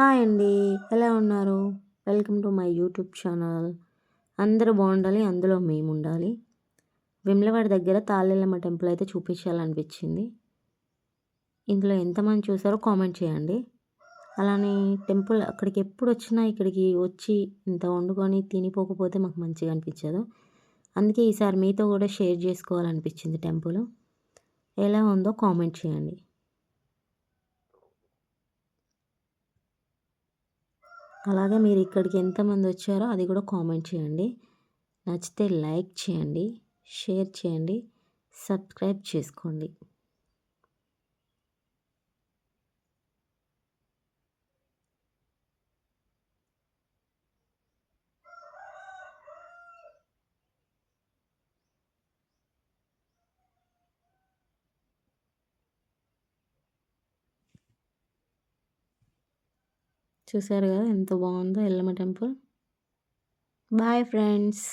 Hi అండి. ఎలా ఉన్నారు? Welcome to my YouTube channel. అందరూ బాగుండాలి అందులో మేము ఉండాలి విమ్లవాడ దగ్గర తాళ్ళెల్లమ్మ టెంపుల్ అయితే చూపించాలనిపించింది. ఇందులో ఎంతమంది చూసారో కామెంట్ చేయండి. అలానే టెంపుల్ అక్కడికి ఎప్పుడు వచ్చినా ఇక్కడికి వచ్చి ఇంత వండుకొని తినిపోకపోతే మాకు మంచిగా అనిపించదు. అందుకే ఈసారి మీతో కూడా షేర్ చేసుకోవాలనిపించింది టెంపుల్. ఎలా ఉందో కామెంట్ చేయండి. అలాగే మీరు ఇక్కడికి ఎంతమంది వచ్చారో అది కూడా కామెంట్ చేయండి. నచ్చితే లైక్ చేయండి షేర్ చేయండి సబ్స్క్రైబ్ చేసుకోండి. చూసారు కదా ఎంత బాగుందో ఎల్లమ్మ టెంపుల్. Bye friends.